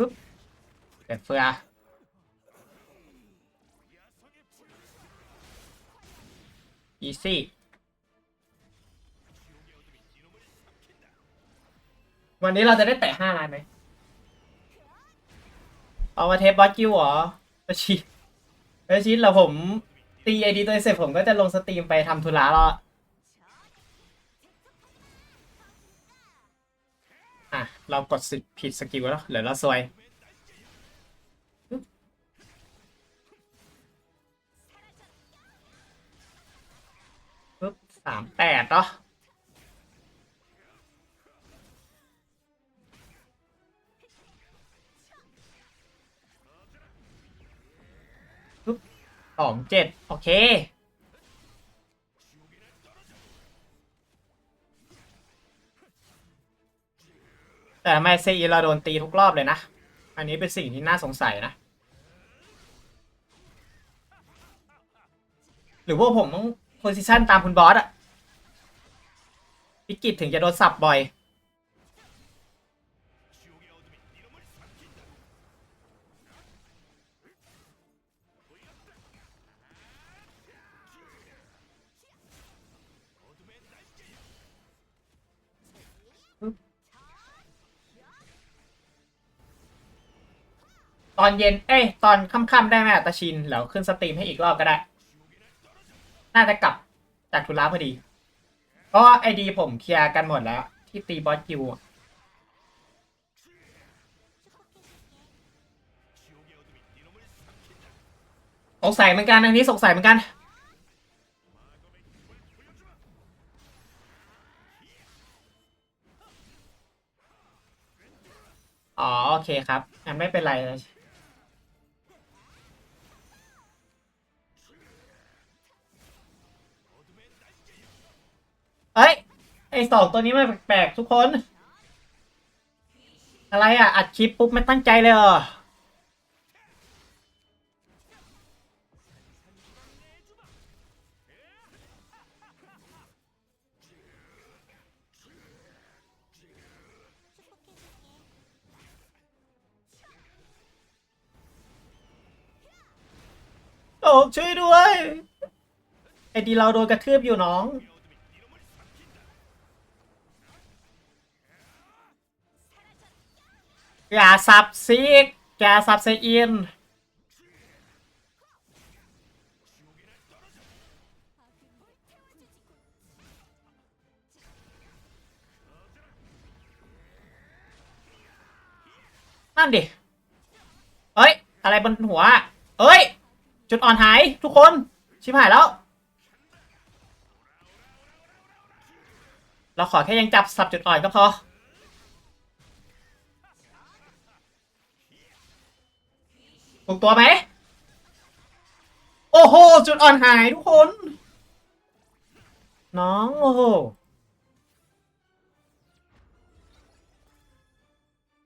ปึ๊บเกิดเฟืออีซี่วันนี้เราจะได้แตะห้าล้านไหมเอามาเทปบอสกิวเหรอไปชีไปชีเราผมตีไอดีตัวเองเสร็จผมก็จะลงสตรีมไปทำธุระแล้ว เรากดสิผิดสกิลแล้วเหลือเราซวยปึ๊บสามแปดเนาะปึ๊บสองเจ็ดโอเค แต่ไมซีเราโดนตีทุกรอบเลยนะ อันนี้เป็นสิ่งที่น่าสงสัยนะ หรือว่าผมต้องโพซิชันตามคุณบอสอะพิกิจถึงจะโดนสับบ่อย ตอนเย็น เอ้ย ตอนค่ำๆได้ไหมอะตาชินแล้วขึ้นสตรีมให้อีกรอบก็ได้ น่าจะกลับจากธุระพอดีเพราะไอดีผมเคลียร์กันหมดแล้ว ที่ตีบอสคิวสงสัยเหมือนกันอันนี้สงสัยเหมือนกัน อ๋อ โอเคครับงั้นไม่เป็นไรเลย สองตัวนี้มันแปลกๆทุกคน อะไรอะ อัดคลิปปุ๊บไม่ตั้งใจเลยเหรอโอ้ช่วยด้วย ไอดีเราโดนกระทืบอยู่น้อง อย่าสับซิกอย่าสับเซอินนั่นดิ เอ้ย อะไรบนหัว เอ้ย จุดอ่อนหายทุกคน ชิบหายแล้ว เราขอแค่ยังจับสับจุดอ่อนก็พอ ถูกตัวไหม โอ้โห จุดอ่อนหายทุกคน น้องโอ้โห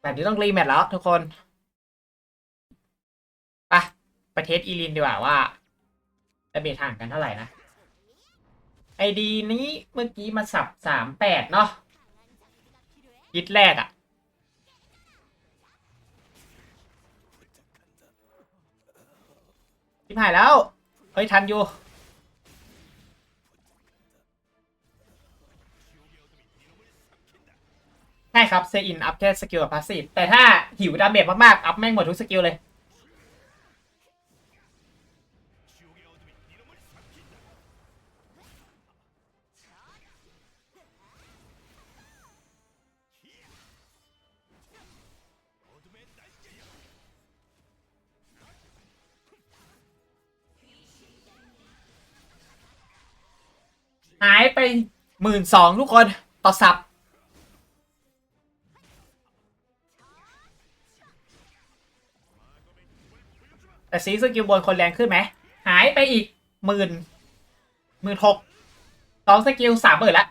แบบนี้ต้องรีแมทแล้วทุกคนไปไปเทสอีลินดีกว่าว่าจะเบทห่างกันเท่าไหร่นะ ไอดีนี้เมื่อกี้มาสับสามแปดเนาะยิดแรกอะ ทิมหายแล้ว เฮ้ย ทันอยู่ ใช่ครับ เซอิน อัพแค่สกิลกับพาสซีฟแต่ถ้าหิวดาเมจมาก ๆ อัพแม่งหมดทุกสกิลเลย หายไปหมื่นสองทุกคนต่อสับแต่ซีสกิลบนคนแรงขึ้นไหมหายไปอีกหมื่นหมื่นหกสองสกิลสามหมื่นละ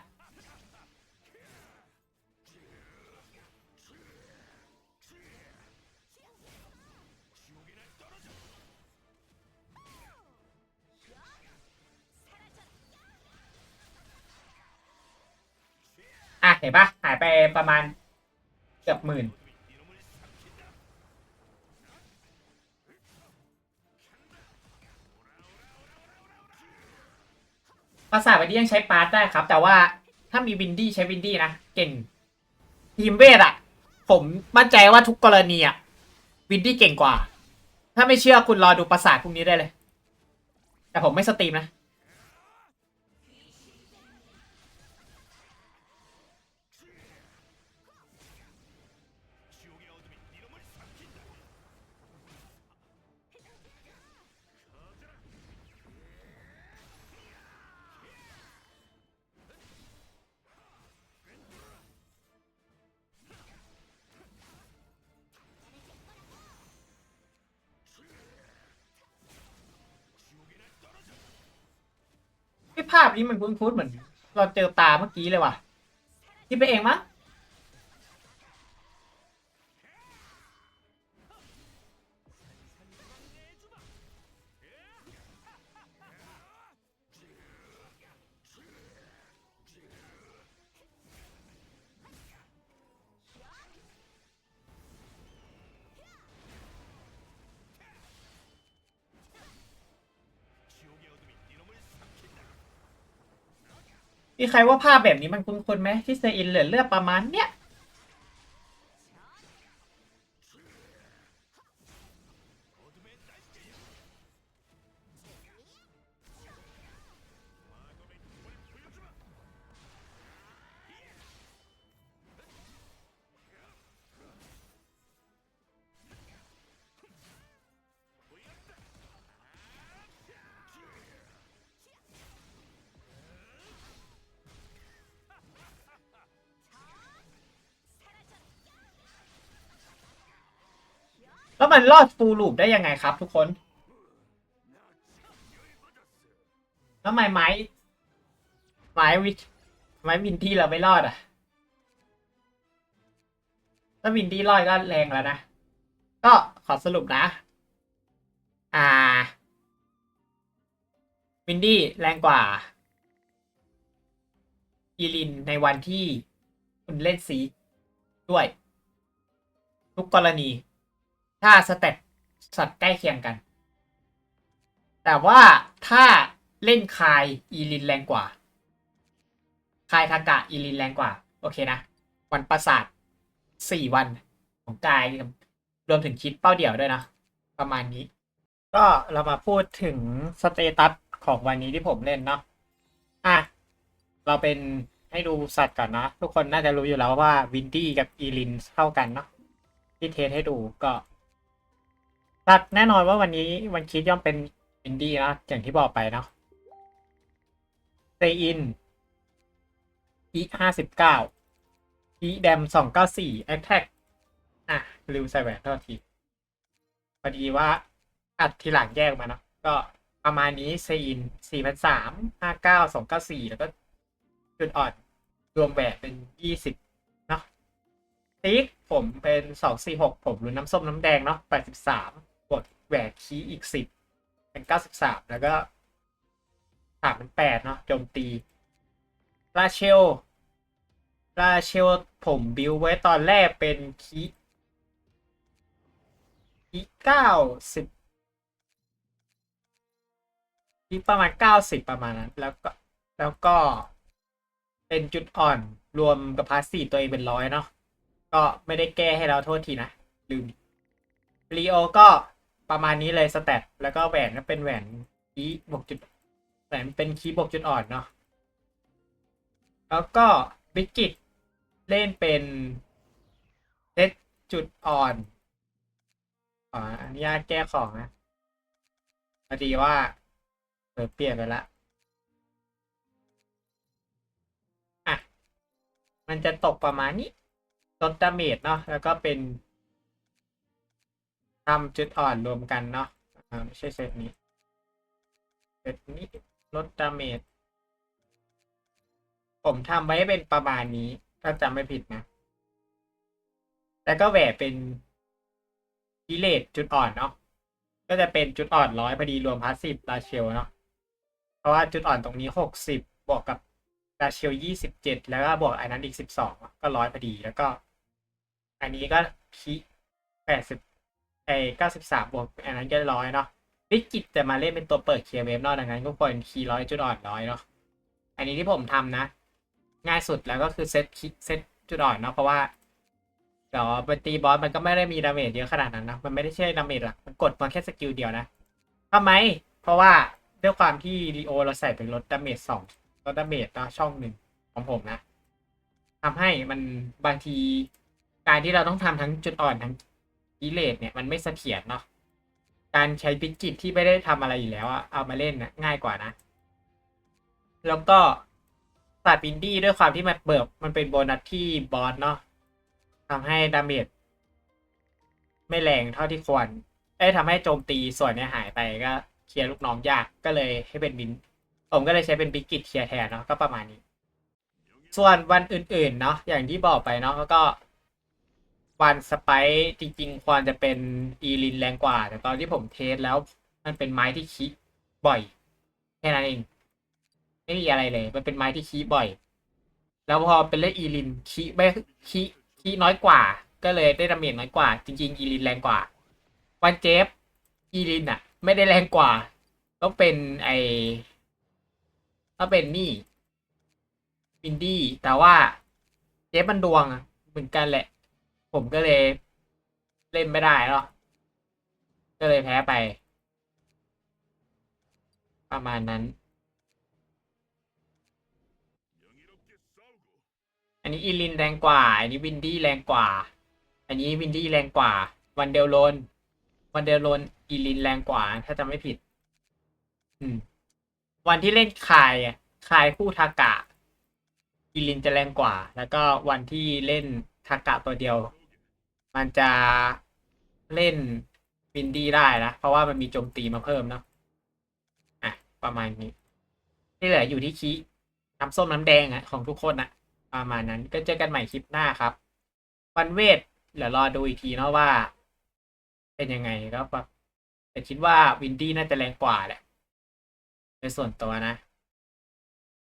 เห็นปะหายไปประมาณเกือบหมื่นภาษาวินดี้ยังใช้ปาร์ตได้ครับ แต่ว่าถ้ามีวินดี้ใช้วินดี้นะ เก่ง ทีมเวทอะผมมั่นใจว่าทุกกรณีอะวินดี้เก่งกว่า ถ้าไม่เชื่อคุณรอดูภาษาพวกนี้ได้เลย แต่ผมไม่สตรีมนะ ภาพนี้มันคุ้นๆเหมือน เราเจอตาเมื่อกี้เลยว่ะคิดไปเองมั้ง มีใครว่าภาพแบบนี้มันคุ้นๆไหมที่เซอินเหลือเลือดประมาณเนี้ย แล้วมันรอดฟูลูปได้ยังไงครับทุกคน แล้วทำไมไม้ไม้วิไม้วินดี้เราไม่รอดอะ ถ้าวินดี้รอดก็แรงแล้วนะ ก็ขอสรุปนะ อ่า วินดี้แรงกว่าอีลินในวันที่คุณเล่นซีด้วย ทุกกรณี ถ้าสเต็ปสัตว์ใกล้เคียงกัน แต่ว่าถ้าเล่นคายอีลินแรงกว่า คายทากะอีลินแรงกว่า โอเคนะ วันประสาทสี่วันของกายรวมถึงคิดเป้าเดี่ยวด้วยนะ ประมาณนี้ ก็เรามาพูดถึงสเตตัสของวันนี้ที่ผมเล่นเนาะอะ เราเป็นให้ดูสัตว์ก่อนนะ ทุกคนน่าจะรู้อยู่แล้วว่าวินดี้กับอีลินเข้ากันเนาะที่เทสให้ดูก็ สัตว์แน่นอนว่าวันนี้วันคิดย่อมเป็นวินดี้นะอย่างที่บอกไปเนาะเซอินอีห้าสิบเก้าอีแดมสองเก้าสี่แอคแท็กอะลืมใส่แหวนเท่าทีพอดีว่าอัดทีหลังแยกมาเนาะก็ประมาณนี้เซอินสี่พันสามห้าเก้าสองเก้าสี่แล้วก็จุดอ่อนรวมแหวนเป็นยี่สิบเนาะติ๊กผมเป็นสองสี่หกผมรุนน้ำส้มน้ำแดงเนาะแปดสิบสาม แหวนคีย์อีกสิบเป็นเก้าสิบสามแล้วก็สามเป็นแปดเนาะโจมตีราเชลราเชลผมบิวไว้ตอนแรกเป็นคีคีเก้าสิบที่ประมาณเก้าสิบประมาณนั้น แล้วก็แล้วก็เป็นจุดอ่อนรวมกับพาสซีตัวเองเป็นร้อยเนาะก็ไม่ได้แก้ให้เราโทษทีนะ ลืมรีโอก็ ประมาณนี้เลยสแตทแล้วก็แหวนก็เป็นแหวนคีบวกจุดแหวนเป็นคีบวกจุดอ่อนเนาะแล้วก็บิกิตเล่นเป็นเซตจุดอ่อนขออนุญาตแก้ของนะพอดีว่าเออเปลี่ยนไปละอะ มันจะตกประมาณนี้ลดดาเมจเนาะแล้วก็เป็น ทำจุดอ่อนรวมกันเนาะไม่ใช่เซตนี้เซตนี้ลดดาเมจผมทำไว้เป็นประมาณนี้ ถ้าจำไม่ผิดนะ แล้วก็แหวเป็นกิเลสจุดอ่อนเนาะ ก็จะเป็นจุดอ่อนร้อยพอดีรวมพาสซีฟราเชลเนาะ เพราะว่าจุดอ่อนตรงนี้หกสิบบวกกับราเชลยี่สิบเจ็ดแล้วก็บวกอันนั้นอีกสิบสองก็ร้อยพอดีแล้วก็ อันนี้ก็คีแปดสิบ ไอเก้าสิบสามบวกอันนั้นก็ร้อยเนาะวิกิตจะมาเล่นเป็นตัวเปิดเคลียร์เวฟเนอกดังนั้นก็ควรคีร้อยจุดอ่อนร้อยเนาะอันนี้ที่ผมทำนะ ง่ายสุดแล้วก็คือเซตคิดเซตจุดอ่อนเนาะเพราะว่าเดี๋ยวไปตีบอสมันก็ไม่ได้มีดาเมจเยอะขนาดนั้นนะมันไม่ได้ใช่ดาเมจหลักมันกดมาแค่สกิลเดียวนะทำไม เพราะว่าด้วยความที่ดีโอเราใส่เป็นลดดาเมจสองลดดาเมจนะช่องหนึ่งของผมนะทำให้มันบางทีการที่เราต้องทำทั้งจุดอ่อนทั้ง กิเลสเนี่ยมันไม่เสถียรเนาะการใช้พิจิตที่ไม่ได้ทำอะไรอยู่แล้วอะเอามาเล่นนะง่ายกว่านะ แล้วก็สัตว์อินดี้ด้วยความที่มันเบิกมันเป็นโบนัสที่บอสเนาะทำให้ดาเมจไม่แรงเท่าที่ควรได้ยทำให้โจมตีส่วนเนี้ยหายไปก็เคลียร์ลูกน้องยากก็เลยให้เป็นบิน ผมก็เลยใช้เป็นบิกกิตเคลียร์แทนเนาะก็ประมาณนี้ ส่วนวันอื่นๆเนาะอย่างที่บอกไปเนาะแล้ วันสไปซ์จริง ๆ ควรจะเป็นอีลินแรงกว่า แต่ตอนที่ผมเทสแล้วมันเป็นไม้ที่คิบ่อย แค่นั้นเอง ไม่มีอะไรเลย มันเป็นไม้ที่คีบ่อย แล้วพอเป็นเล่นอีลินคีไม่คีคีน้อยกว่า ก็เลยได้ดาเมจน้อยกว่า จริง ๆ อีลินแรงกว่าวันเจฟอีลินอะไม่ได้แรงกว่าต้องเป็นไอต้องเป็นนี่วินดี้แต่ว่าเจฟมันดวงเหมือนกันแหละ ผมก็เลยเล่นไม่ได้หรอกก็เลยแพ้ไป ประมาณนั้น อันนี้อีลินแรงกว่า อันนี้วินดี้แรงกว่า อันนี้วินดี้แรงกว่า วันเดลโลน วันเดลโลนอีลินแรงกว่า ถ้าจำไม่ผิด อืม วันที่เล่นคายคายคู่ทากะอีลินจะแรงกว่า แล้วก็วันที่เล่นทากะตัวเดียว มันจะเล่นวินดี้ได้นะ เพราะว่ามันมีโจมตีมาเพิ่มเนาะอะ ประมาณนี้ ที่เหลืออยู่ที่คีน้ำส้มน้ำแดงอะของทุกคนอะประมาณนั้นก็เจอกันใหม่คลิปหน้าครับวันเวทเดี๋ยวรอดูอีกทีเนาะว่า เป็นยังไงก็แบบแต่คิดว่าวินดี้น่าจะแรงกว่าแหละในส่วนตัวนะ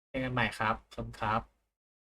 เจอกันใหม่ครับขอบคุณครับ